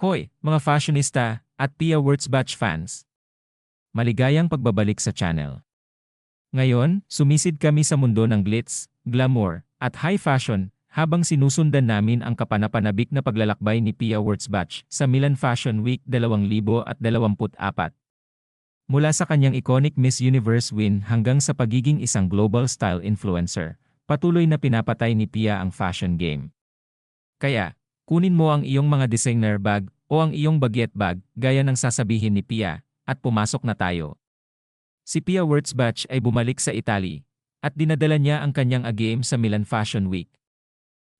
Hoy, mga fashionista at Pia Words Batch fans. Maligayang pagbabalik sa channel. Ngayon, sumisid kami sa mundo ng glitz, glamour, at high fashion habang sinusundan namin ang kapanapanabik na paglalakbay ni Pia Wurtzbach sa Milan Fashion Week 2024. Mula sa kanyang iconic Miss Universe win hanggang sa pagiging isang global style influencer, patuloy na pinapatay ni Pia ang fashion game. Kaya, kunin mo ang iyong mga designer bag o ang iyong baguette bag gaya ng sasabihin ni Pia, at pumasok na tayo. Si Pia Wurtzbach ay bumalik sa Italy, at dinadala niya ang kanyang A-game sa Milan Fashion Week.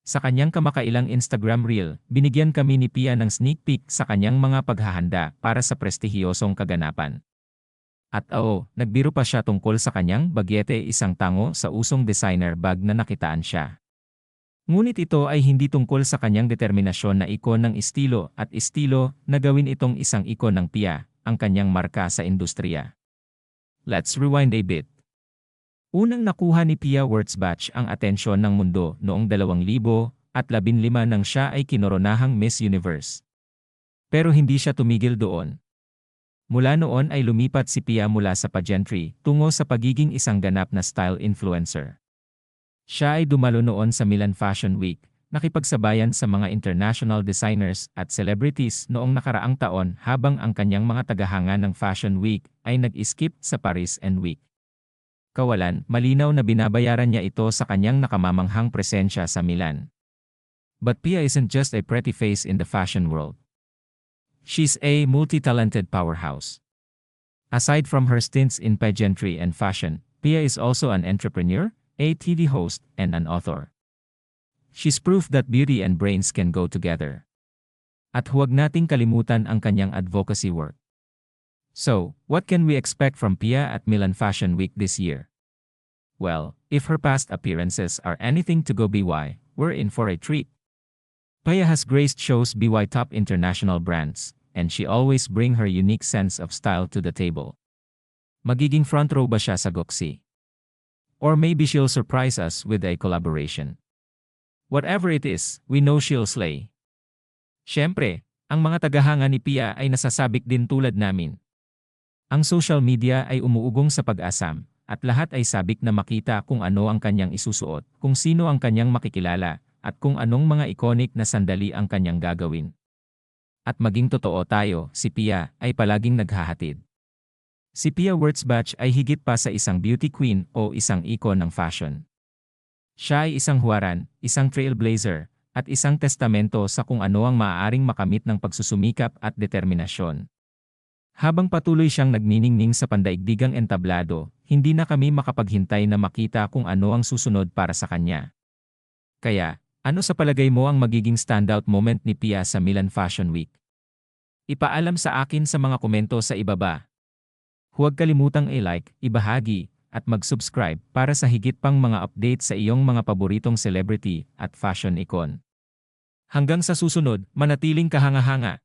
Sa kanyang kamakailang Instagram reel, binigyan kami ni Pia ng sneak peek sa kanyang mga paghahanda para sa prestihiyosong kaganapan. At oo, nagbiro pa siya tungkol sa kanyang bagyete isang tango sa usong designer bag na nakitaan siya. Ngunit ito ay hindi tungkol sa kanyang determinasyon na ikon ng estilo at estilo na gawin itong isang ikon ng Pia, ang kanyang marka sa industriya. Let's rewind a bit. Unang nakuha ni Pia Wurtzbach ang atensyon ng mundo noong 2015 nang siya ay kinoronahang Miss Universe. Pero hindi siya tumigil doon. Mula noon ay lumipat si Pia mula sa pageantry tungo sa pagiging isang ganap na style influencer. Siya ay dumalo noon sa Milan Fashion Week, nakipagsabayan sa mga international designers at celebrities noong nakaraang taon habang ang kanyang mga tagahanga ng Fashion Week ay nag-skip sa Paris and Week kawalan, malinaw na binabayaran niya ito sa kanyang nakamamanghang presensya sa Milan. But Pia isn't just a pretty face in the fashion world. She's a multi-talented powerhouse. Aside from her stints in pageantry and fashion, Pia is also an entrepreneur, a TV host, and an author. She's proof that beauty and brains can go together. At huwag nating kalimutan ang kanyang advocacy work. So, what can we expect from Pia at Milan Fashion Week this year? Well, if her past appearances are anything to go BY, we're in for a treat. Pia has graced shows BY top international brands, and she always bring her unique sense of style to the table. Magiging front row ba siya sa Goxi? Or maybe she'll surprise us with a collaboration. Whatever it is, we know she'll slay. Siyempre, ang mga tagahanga ni Pia ay nasasabik din tulad namin, ang social media ay umuugong sa pag-asam, at lahat ay sabik na makita kung ano ang kanyang isusuot, kung sino ang kanyang makikilala, at kung anong mga iconic na sandali ang kanyang gagawin. At maging totoo tayo, si Pia ay palaging naghahatid. Si Pia Wurtzbach ay higit pa sa isang beauty queen o isang icon ng fashion. Siya ay isang huwaran, isang trailblazer, at isang testamento sa kung ano ang maaaring makamit ng pagsusumikap at determinasyon. Habang patuloy siyang nagniningning sa pandaigdigang entablado, hindi na kami makapaghintay na makita kung ano ang susunod para sa kanya. Kaya, ano sa palagay mo ang magiging standout moment ni Pia sa Milan Fashion Week? Ipaalam sa akin sa mga komento sa ibaba. Huwag kalimutang i-like, ibahagi, at mag-subscribe para sa higit pang mga update sa iyong mga paboritong celebrity at fashion icon. Hanggang sa susunod, manatiling kahanga-hanga.